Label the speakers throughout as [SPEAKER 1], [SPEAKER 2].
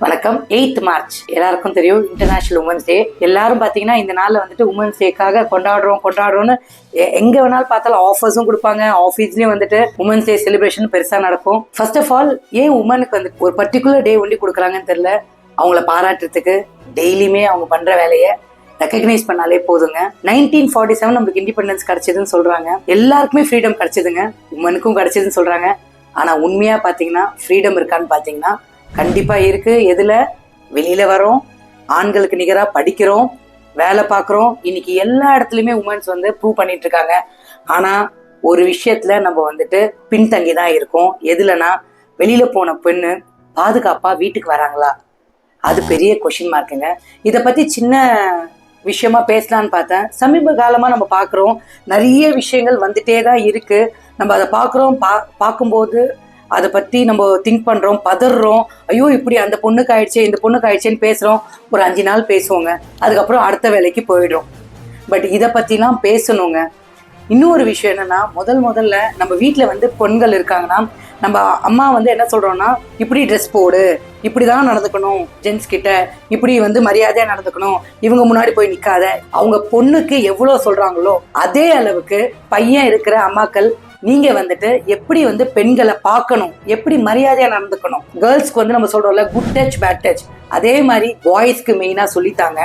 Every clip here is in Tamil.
[SPEAKER 1] வணக்கம். Eighth March. எல்லாருக்கும் தெரியும் இன்டர்நேஷனல் உமன்ஸ் டே எல்லாரும் பார்த்தீங்கன்னா இந்த நாளில் வந்துட்டு உமன்ஸ் டேக்காக கொண்டாடுறோம் கொண்டாடுறோம்னு எ- எங்க வேணாலும் பார்த்தாலும் ஆஃபர்ஸும் கொடுப்பாங்க. ஆஃபீஸ்லயும் வந்துட்டு உமன்ஸ் டே செலிப்ரேஷன் பெருசாக நடக்கும். ஃபர்ஸ்ட் ஆஃப் ஆல் ஏன் உமனுக்கு வந்து ஒரு பர்டிகுலர் டே ஒண்டி கொடுக்குறாங்கன்னு தெரியல? அவங்கள பாராட்டுறதுக்கு டெய்லியுமே அவங்க பண்ற வேலையை ரெக்கக்னைஸ் பண்ணாலே போதுங்க. நைன்டீன் ஃபார்ட்டி செவன் நமக்கு இண்டிபெண்டன்ஸ் கிடைச்சதுன்னு சொல்றாங்க. எல்லாருக்குமே ஃப்ரீடம் கிடைச்சதுங்க. உமனுக்கும் கிடைச்சதுன்னு சொல்றாங்க. ஆனா உண்மையா பாத்தீங்கன்னா ஃப்ரீடம் இருக்கான்னு பாத்தீங்கன்னா கண்டிப்பா இருக்கு. எதுல? வெளியில வரோம். ஆண்களுக்கு நிகரா படிக்கிறோம். வேலை பார்க்குறோம். இன்னைக்கு எல்லா இடத்துலையுமே உமன்ஸ் வந்து ப்ரூவ் பண்ணிட்டு இருக்காங்க. ஆனா ஒரு விஷயத்துல நம்ம வந்துட்டு பின்தங்கி தான் இருக்கோம். எதுலனா வெளியில போன பெண்ணு பாதுகாப்பா வீட்டுக்கு வராங்களா? அது பெரிய கொஷின் மார்க்குங்க இதை பத்தி சின்ன விஷயமா பேசலான்னு பார்த்தேன். சமீப காலமா நம்ம பார்க்குறோம். நிறைய விஷயங்கள் வந்துட்டே தான் இருக்கு. நம்ம அதை பார்க்குறோம். பா பார்க்கும்போது அதை பற்றி நம்ம திங்க் பண்ணுறோம் பதறோம் ஐயோ இப்படி அந்த பொண்ணுக்கு ஆயிடுச்சே இந்த பொண்ணுக்கு ஆயிடுச்சேன்னு பேசுகிறோம் ஒரு அஞ்சு நாள் பேசுவோங்க. அதுக்கப்புறம் அடுத்த வேலைக்கு போயிடும் பட் இதை பற்றிலாம் பேசணுங்க. இன்னொரு விஷயம் என்னென்னா முதல் முதல்ல நம்ம வீட்டில் வந்து பெண்கள் இருக்காங்கன்னா நம்ம அம்மா வந்து என்ன சொல்கிறோன்னா இப்படி ட்ரெஸ் போடு இப்படி தான் நடந்துக்கணும் ஜென்ஸ் கிட்ட. இப்படி வந்து மரியாதையாக நடந்துக்கணும். இவங்க முன்னாடி போய் நிற்காத அவங்க பொண்ணுக்கு எவ்வளோ சொல்கிறாங்களோ அதே அளவுக்கு பையன் இருக்கிற அம்மாக்கள் நீங்க வந்துட்டு எப்படி வந்து பெண்களை பார்க்கணும்? எப்படி மரியாதையா நடந்துக்கணும்? கேர்ள்ஸ்க்கு வந்து நம்ம சொல்றோம்ல குட் டச் பேட் டச் அதே மாதிரி பாய்ஸ்க்கு மெயினா சொல்லித்தாங்க.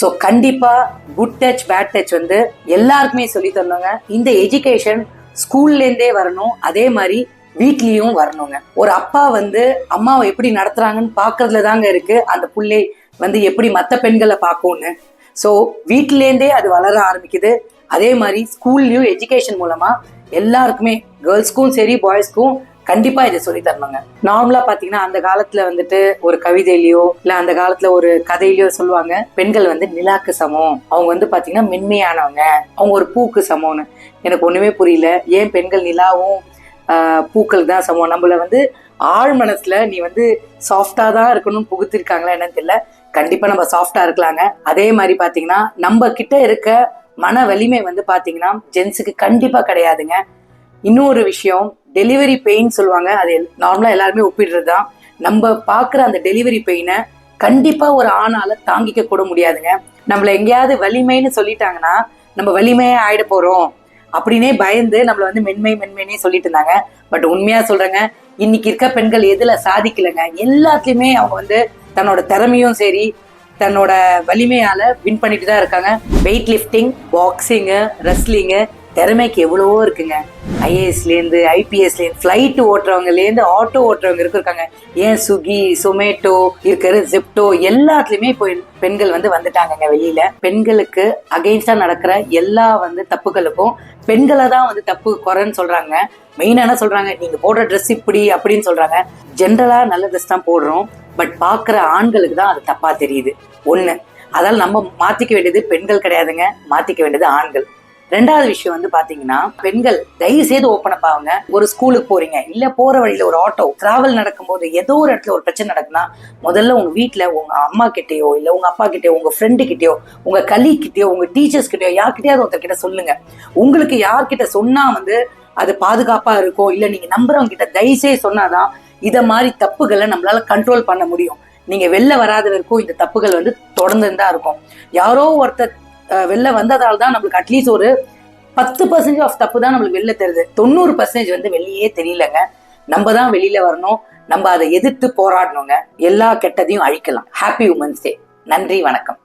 [SPEAKER 1] ஸோ கண்டிப்பா குட் டச் பேட் டச் வந்து எல்லாருக்குமே சொல்லி தரணுங்க. இந்த எஜுகேஷன் ஸ்கூல்லேருந்தே வரணும். அதே மாதிரி வீட்லேயும் வரணுங்க. ஒரு அப்பா வந்து அம்மாவை எப்படி நடத்துறாங்கன்னு பார்க்கறதுல தாங்க இருக்கு. அந்த பிள்ளை வந்து எப்படி மற்ற பெண்களை பார்க்கும்னு. ஸோ வீட்டிலேருந்தே அது வளர ஆரம்பிக்குது. அதே மாதிரி ஸ்கூல்லையும் எஜுகேஷன் மூலமாக எல்லாருக்குமே கேர்ள்ஸ்க்கும் சரி பாய்ஸ்க்கும் கண்டிப்பா இதை சொல்லி தரணுங்க. நார்மலா பாத்தீங்கன்னா அந்த காலத்துல வந்துட்டு ஒரு கவிதையிலயோ இல்ல அந்த காலத்துல ஒரு கதையிலயோ சொல்லுவாங்க பெண்கள் வந்து நிலாக்கு சமம். அவங்க வந்து பாத்தீங்கன்னா மென்மையானவங்க. அவங்க ஒரு பூக்கு சமம்னு. எனக்கு ஒண்ணுமே புரியல. ஏன் பெண்கள் நிலாவும் பூக்கள் தான் சமம்? நம்மள வந்து ஆழ் மனசுல நீ வந்து சாஃப்டா தான் இருக்கணும்னு புகுத்திருக்காங்களா என்னன்னு தெரியல. கண்டிப்பா நம்ம சாஃப்டா இருக்கலாங்க. அதே மாதிரி பாத்தீங்கன்னா நம்ம கிட்ட இருக்க மன வலிமை வந்து பாத்தீங்கன்னா ஜென்ஸுக்கு கண்டிப்பா கிடையாதுங்க. இன்னொரு விஷயம் டெலிவரி பெயின் சொல்லுவாங்க. அது நார்மலா எல்லாருமே ஒப்பிடுறது தான் நம்ம பார்க்குற அந்த டெலிவரி பெயினை கண்டிப்பா ஒரு ஆணால தாங்கிக்க கூட முடியாதுங்க. நம்மள எங்கேயாவது வலிமைன்னு சொல்லிட்டாங்கன்னா நம்ம வலிமையே ஆயிட போறோம். அப்படின்னே பயந்து நம்மள வந்து மென்மை மென்மைனே சொல்லிட்டு இருந்தாங்க. பட் உண்மையா சொல்றேங்க இன்னைக்கு இருக்க பெண்கள் எதுல சாதிக்கலைங்க? எல்லாத்துலயுமே அவங்க வந்து தன்னோட திறமையும் சரி தன்னோட வலிமையால வின் பண்ணிட்டு தான் இருக்காங்க. வெயிட் லிஃப்டிங் பாக்ஸிங்கு ரெஸ்லிங்கு திறமைக்கு எவ்வளவோ இருக்குங்க. ஐஏஎஸ்லேருந்து ஐபிஎஸ்லேருந்து ஃப்ளைட்டு ஓட்டுறவங்கலேருந்து ஆட்டோ ஓட்டுறவங்க இருக்காங்க. ஏன் சுகி சொமேட்டோ இருக்கிற ஜிப்டோ எல்லாத்துலேயுமே இப்போ பெண்கள் வந்து வந்துட்டாங்கங்க வெளியில். பெண்களுக்கு அகெயின்ஸ்டாக நடக்கிற எல்லா வந்து தப்புகளுக்கும் பெண்களை தான் வந்து தப்பு குறைன்னு சொல்கிறாங்க மெயினாக என்ன சொல்கிறாங்க நீங்கள் போடுற ட்ரெஸ் இப்படி அப்படின்னு சொல்கிறாங்க ஜென்ரலாக நல்ல ட்ரெஸ் தான் போடுறோம். பட் பார்க்குற ஆண்களுக்கு தான் அது தப்பா தெரியுது. ஒண்ணு அதால நம்ம மாத்திக்க வேண்டியது பெண்கள் கிடையாதுங்க மாத்திக்க வேண்டியது ஆண்கள். ரெண்டாவது விஷயம் வந்து பாத்தீங்கன்னா பெண்கள் தயவு செய்து ஓப்பன் அப் ஆகுங்க. ஒரு ஸ்கூலுக்கு போறீங்க இல்ல போற வழியில ஒரு ஆட்டோ டிராவல் நடக்கும்போது ஏதோ ஒரு இடத்துல ஒரு பிரச்சனை நடக்குன்னா முதல்ல உங்க வீட்டுல உங்க அம்மா கிட்டேயோ இல்ல உங்க அப்பா கிட்டயோ உங்க ஃப்ரெண்டு கிட்டயோ உங்க கலி கிட்டயோ உங்க டீச்சர்ஸ் கிட்டயோ யார்கிட்டயாவது ஒருத்தர்கிட்ட சொல்லுங்க. உங்களுக்கு யார்கிட்ட சொன்னா வந்து அது பாதுகாப்பா இருக்கும் இல்ல நீங்க நம்புறவங்க கிட்ட செய்ய சொன்னாதான் இதை மாதிரி தப்புகளை நம்மளால கண்ட்ரோல் பண்ண முடியும். நீங்க வெளில வராத வரைக்கும் இந்த தப்புகள் வந்து தொடர்ந்து தான் இருக்கும். யாரோ ஒருத்தர் வெளில வந்ததால் தான் நம்மளுக்கு அட்லீஸ்ட் ஒரு பத்து பர்சன்டேஜ் ஆஃப் தப்பு தான் நம்மளுக்கு வெளில தெரியுது. தொண்ணூறு பர்சன்டேஜ் வந்து வெளியே தெரியலங்க. நம்ம தான் வெளியில வரணும். நம்ம அதை எதிர்த்து போராடணுங்க. எல்லா கெட்டதையும் அழிக்கலாம். ஹாப்பி உமன்ஸ் டே நன்றி வணக்கம்.